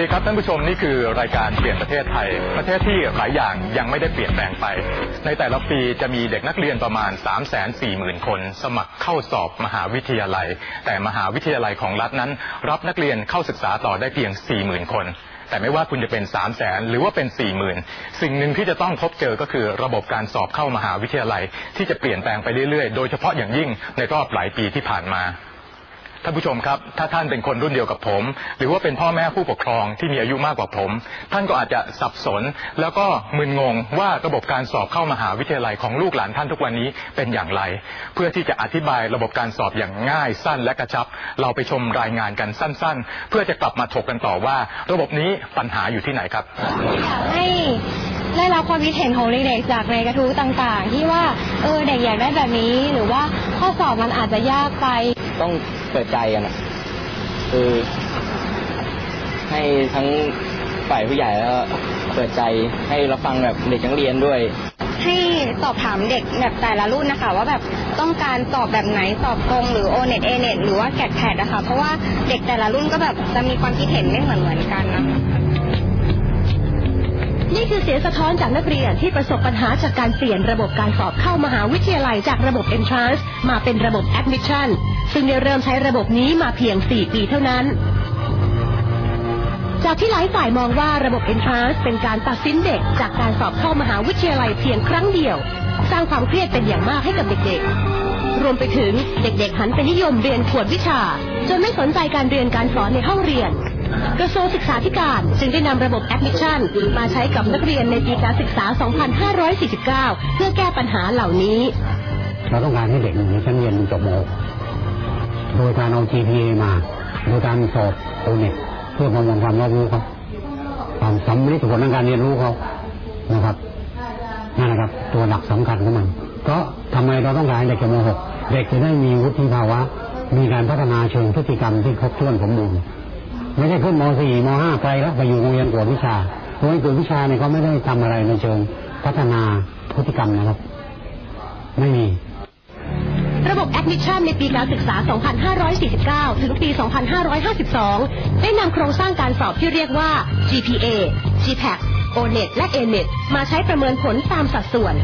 ดีครับท่านผู้ชมนี่คือรายการเปลี่ยนประเทศไทย ประเทศที่หลายอย่างยังไม่ได้เปลี่ยนแปลงไป ในแต่ละปีจะมีเด็กนักเรียนประมาณ 3 4 0 0 0 0 คน สมัครเข้าสอบมหาวิทยาลัย แต่มหาวิทยาลัยของรัฐนั้น รับนักเรียนเข้าศึกษาต่อได้เพียง 40,000 คน แต่ไม่ว่าคุณจะเป็น 3 0 0แสนหรือว่าเป็น 4 0,000 สิ่งหนึ่งที่จะต้องพบเจอก็คือระบบการสอบเข้ามหาวิทยาลัย ที่จะเปลี่ยนแปลงไปเรื่อยๆ โดยเฉพาะอย่างยิ่งในรอบหลายปีที่ผ่านมา ท่านผู้ชมครับ ถ้าท่านเป็นคนรุ่นเดียวกับผม หรือว่าเป็นพ่อแม่ผู้ปกครองที่มีอายุมากกว่าผม ท่านก็อาจจะสับสน แล้วก็มึนงงว่าระบบการสอบเข้ามหาวิทยาลัยของลูกหลานท่านทุกวันนี้เป็นอย่างไร เพื่อที่จะอธิบายระบบการสอบอย่างง่ายสั้นและกระชับ เราไปชมรายงานกันสั้น ๆ เพื่อจะกลับมาถกกันต่อว่า ระบบนี้ปัญหาอยู่ที่ไหนครับอยากให้ ได้รับความคิดเห็นของเด็กๆจากในกระทู้ต่างๆ ที่ว่าเออเด็กอยากได้แบบนี้ หรือว่าข้อสอบมันอาจจะยากไป ต้องเปิดใจกันอะคือให้ทั้งฝ่ายผู้ใหญ่แล้วก็เปิดใจให้รับฟังแบบเด็กนักเรียนด้วย ให้สอบถามเด็กแบบแต่ละรุ่นนะคะ ว่าแบบต้องการสอบแบบไหนสอบตรงหรือ o n e t a n e t หรือว่า g a t p a d นะคะเพราะว่าเด็กแต่ละรุ่นก็แบบจะมีความคิดเห็นไม่เหมือนเหมือนๆกันนะคะ นี่คือเสียงสะท้อนจากนักเรียนที่ประสบปัญหาจากการเปลี่ยนระบบการสอบเข้ามหาวิทยาลัยจากระบบ Entrance มาเป็นระบบ Admission ซึ่งได้เริ่มใช้ระบบนี้มาเพียง 4 ปีเท่านั้น จากที่หลายฝ่ายมองว่าระบบ Entrance เป็นการตัดสินเด็กจากการสอบเข้ามหาวิทยาลัยเพียงครั้งเดียว สร้างความเครียดเป็นอย่างมากให้กับเด็กๆ รวมไปถึงเด็กๆหันไปนิยมเรียนขวดวิชา จนไม่สนใจการเรียนการสอนในห้องเรียน กระทรวงศึกษาธิการจึงได้นำระบบ Admission มาใช้กับนักเรียนในปีการศึกษา 2549 เพื่อแก้ปัญหาเหล่านี้ เราต้องการให้เด็กในชั้นเรียนจบม .6 โดยการเอา GPA มาโดยการสอบโอเน็ตเพื่อประมวลความรอบรู้เขาความสำเร็จผลทางการเรียนรู้เขานะครับนั่นแหละครับตัวหลักสำคัญของมันเพราะทำไมเราต้องการให้เด็กจบม .6 เด็กจะได้มีวุฒิภาวะ มีการพัฒนาเชิงพฤติกรรมที่ครบถ้วนสมบูรณ์ ไม่ใช่ขึ้นม .4 ม .5 ไปแล้วไปอยู่โรงเรียนกวดวิชาโรงเรียนกวดวิชาเนี่ยเขาไม่ได้ทำอะไรในเชิงพัฒนาพฤติกรรมนะครับ ไม่มี ระบบ Admission ในปีการศึกษา 2549 ถึงปี 2552 ได้นำโครงสร้างการสอบที่เรียกว่า GPA GPAC ONET และ ANET มาใช้ประเมินผลตามสัดส่วน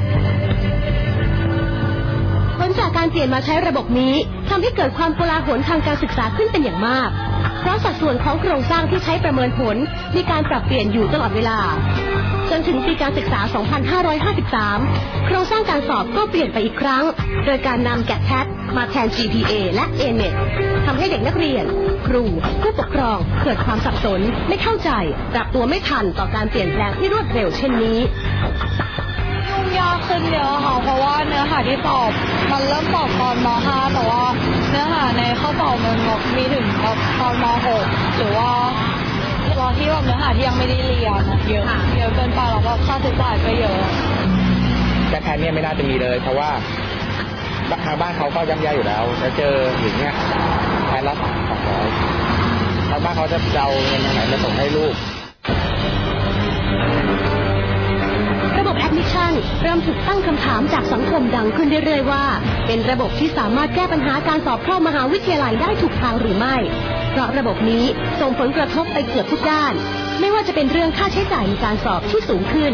ผลจากการเปลี่ยนมาใช้ระบบนี้ทำให้เกิดความโกลาหลทางการศึกษาขึ้นเป็นอย่างมาก เพราะสัดส่วนของโครงสร้างที่ใช้ประเมินผลมีการปรับเปลี่ยนอยู่ตลอดเวลา จนถึงปีการศึกษา 2553 โครงสร้างการสอบก็เปลี่ยนไปอีกครั้ง โดยการนำ GAT PAT มาแทน GPA และ ANET ทำให้เด็กนักเรียน ครู ผู้ปกครอง เกิดความสับสน ไม่เข้าใจ ปรับตัวไม่ทันต่อการเปลี่ยนแปลงที่รวดเร็วเช่นนี้ ขึ้นเยอะค่ะเพราะว่าเนื้อหาที่สอบมันเริ่มสอบตอนม .5 แต่ว่าเนื้อหาในข้อสอบมันมีถึงแบบตอนม .6 หรือว่าตอนที่แบบเนื้อหาที่ยังไม่ได้เรียนอะเยอะเยอะเกินไปแล้วก็ค่าใช้จ่ายก็เยอะแค่แทนเนี่ยไม่น่าจะมีเลย เพราะว่าทางบ้านเขาก็ย่ำแย่อยู่แล้วแล้วเจออย่างเงี้ยแทนละสามสองร้อยทางบ้านเขาจะเอาเงินทางไหนมาส่งให้ลูก ระบบ Admission เริ่มถูกตั้งคำถามจากสังคมดังขึ้นเรื่อยๆว่า เป็นระบบที่สามารถแก้ปัญหาการสอบเข้ามหาวิทยาลัยได้ถูกทางหรือไม่ เพราะระบบนี้ส่งผลกระทบไปเกือบทุกด้าน ไม่ว่าจะเป็นเรื่องค่าใช้จ่ายในการสอบที่สูงขึ้น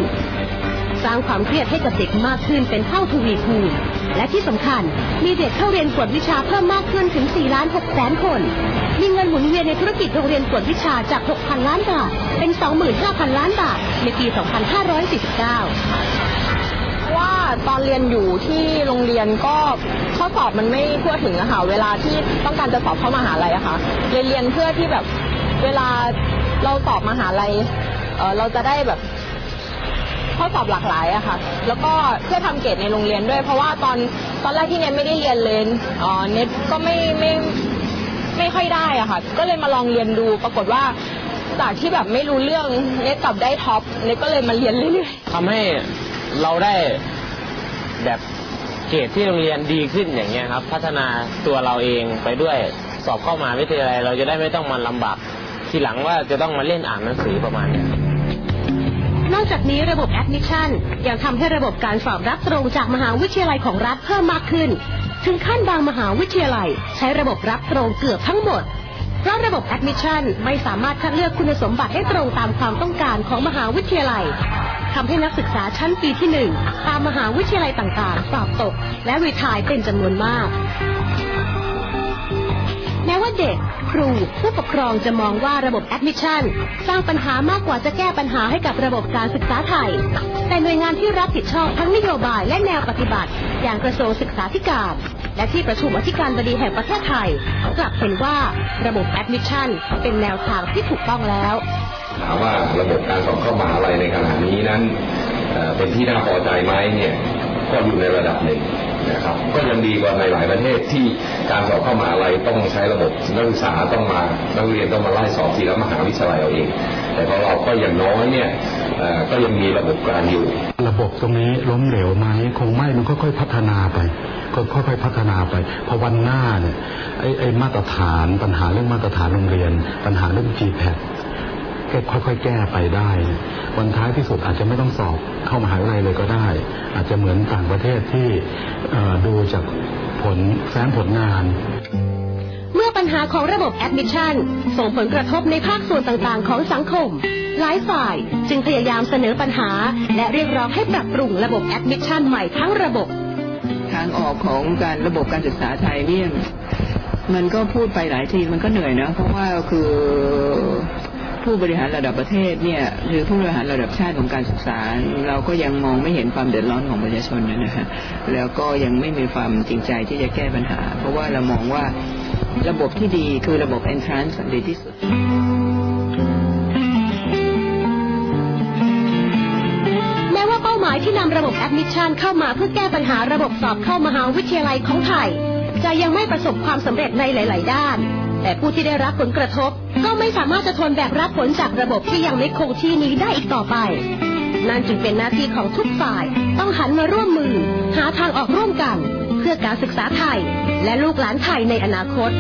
สร้างความเครียดให้กับเด็กมากขึ้นเป็นเท่าทวีคูณ และที่สำคัญ มีเด็กเข้าเรียนกวดวิชาเพิ่มมากขึ้นถึง 4 ล้าน6แสนคน มีเงินหมุนเวียนในธุรกิจโรงเรียนกวดวิชาจาก 6,000 ล้านบาท เป็น 25,000 ล้านบาท ในปี 2549ว่าตอนเรียนอยู่ที่โรงเรียนก็ข้อสอบมันไม่ทั่วถึงอะค่ะเวลาที่ต้องการจะสอบเข้ามหาลัยอะค่ะเรียนเรียนเพื่อที่แบบเวลาเราสอบมหาลัยเเราจะได้แบบ ข้อสอบหลากหลายอะค่ะ แล้วก็เพื่อทำเกรดในโรงเรียนด้วย เพราะว่าตอนตอนแรกที่เน็ตไม่ได้เรียนเลยอ๋อเน็ตก็ไม่ไม่ไม่ค่อยได้อะค่ะ ก็เลยมาลองเรียนดูปรากฏว่าจากที่แบบไม่รู้เรื่องเน็ตกลับได้ท็อปเน็ตก็เลยมาเรียนเรื่อยๆทำให้เราได้แบบเกรดที่โรงเรียนดีขึ้นอย่างเงี้ยครับ พัฒนาตัวเราเองไปด้วยสอบเข้ามหาวิทยาลัยเราจะได้ไม่ต้องมาลำบากทีหลังว่าจะต้องมาเล่นอ่านหนังสือประมาณนี้ นอกจากนี้ระบบ Admission ยังทำให้ระบบการสอบรับตรงจากมหาวิทยาลัยของรัฐเพิ่มมากขึ้น ถึงขั้นบางมหาวิทยาลัย ใช้ระบบรับตรงเกือบทั้งหมด เพราะระบบ Admission ไม่สามารถคัดเลือกคุณสมบัติให้ตรงตามความต้องการของมหาวิทยาลัยทำให้นักศึกษาชั้นปีที่หนึ่งตามมหาวิทยาลัยต่างๆ สอบตก และรีทายเป็นจำนวนมาก ม้ว่าเด็ก ครูผู้ปกครองจะมองว่าระบบ Admission สร้างปัญหามากกว่าจะแก้ปัญหาให้กับระบบการศึกษาไทย แต่หน่วยงานที่รับผิดชอบทั้งนโยบายและแนวปฏิบัติ อย่างกระทรวงศึกษาธิการ และที่ประชุมอธิการบดีแห่งประเทศไทย กลับเห็นว่าระบบ Admission เป็นแนวทางที่ถูกต้องแล้วถามว่าระบบการสอบเข้ามหาลัยในขณะนี้นั้นเป็นที่น่าพอใจไหมเนี่ยก็อยู่ในระดับหนึ่ง นะครับก็ยังดีกว่าในหลายประเทศที่การสอบเข้ามหาลัยต้องใช้ระบบนักศึกษาต้องมานักเรียนต้องมาไล่สอบทีละมหาวิทยาลัยเอาเอง แต่ของเราก็อย่างน้อยเนี่ยก็ยังมีระบบกลางอยู่ ระบบตรงนี้ล้มเหลวไหมคงไม่มันค่อยๆพัฒนาไปก็ค่อยๆพัฒนาไปพอวันหน้าเนี่ยไอ้ไอ้มาตรฐานปัญหาเรื่องมาตรฐานโรงเรียน ปัญหาเรื่อง GPAT ก็ค่อยๆแก้ไปได้ วันท้ายที่สุดอาจจะไม่ต้องสอบเข้ามหาวิทยาลัยเลยก็ได้ อาจจะเหมือนต่างประเทศที่เอ่อดูจากผลแฟ้มผลงาน เมื่อปัญหาของระบบ Admission ส่งผลกระทบในภาคส่วนต่างๆ ของสังคมหลายฝ่ายจึงพยายามเสนอปัญหา และเรียกร้องให้ปรับปรุงระบบ Admission ใหม่ทั้งระบบ ทางออกของการระบบการศึกษาไทยเนี่ยมันก็พูดไปหลายทีมันก็เหนื่อยนะ เพราะว่าคือ ผู้บริหารระดับประเทศเนี่ยหรือผู้บริหารระดับชาติของการศึกษา เราก็ยังมองไม่เห็นความเดือดร้อนของประชาชนนะฮะแล้วก็ยังไม่มีความจริงใจที่จะแก้ปัญหา เพราะว่าเรามองว่าระบบที่ดีคือระบบ entrance ดีที่สุดแม้ว่าเป้าหมายที่นำระบบ Admission เข้ามาเพื่อแก้ปัญหาระบบสอบเข้ามหาวิทยาลัยของไทย จะยังไม่ประสบความสำเร็จในหลาย ๆ ด้าน แต่ผู้ที่ได้รับผลกระทบ ก็ไม่สามารถจะทนแบกรับผลจากระบบที่ยังไม่คงที่นี้ได้อีกต่อไป นั่นจึงเป็นหน้าที่ของทุกฝ่าย ต้องหันมาร่วมมือ หาทางออกร่วมกัน เพื่อการศึกษาไทย และลูกหลานไทยในอนาคต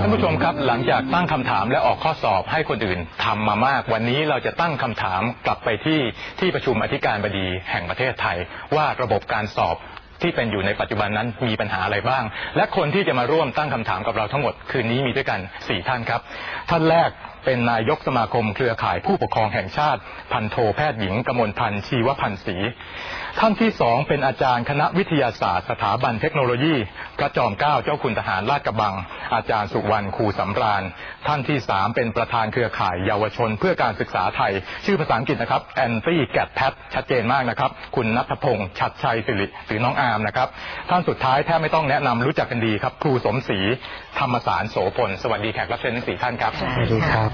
ท่านผู้ชมครับหลังจากตั้งคำถามและออกข้อสอบให้คนอื่นทำมามาก วันนี้เราจะตั้งคำถามกลับไปที่ที่ประชุมอธิการบดีแห่งประเทศไทย ว่าระบบการสอบ ที่เป็นอยู่ในปัจจุบันนั้นมีปัญหาอะไรบ้าง และคนที่จะมาร่วมตั้งคำถามกับเราทั้งหมดคืนนี้มีด้วยกัน 4 ท่านครับ ท่านแรก เป็นนายกสมาคมเครือข่ายผู้ปกครองแห่งชาติ พันโทแพทย์หญิงกมลพันธ์ชีวพันธ์ศรีท่านที่สองเป็นอาจารย์คณะวิทยาศาสตร์สถาบันเทคโนโลยีพระจอมเกล้าเจ้าคุณทหารลาดกระบัง อาจารย์สุวรรณคูสำราญ ท่านที่สามเป็นประธานเครือข่ายเยาวชน เพื่อการศึกษาไทย ชื่อภาษาอังกฤษนะครับแอนตี้แกดแพทชัดเจนมากนะครับ คุณนัทพงศ์ชัดชัยสิริหรือน้องอาร์มนะครับ ท่านสุดท้ายแทบไม่ต้องแนะนำรู้จักกันดีครับ ครูสมศรีธรรมสารโสพลสวัสดีแขกรับเชิญทั้งสี่ท่านครับสวัสดีครับ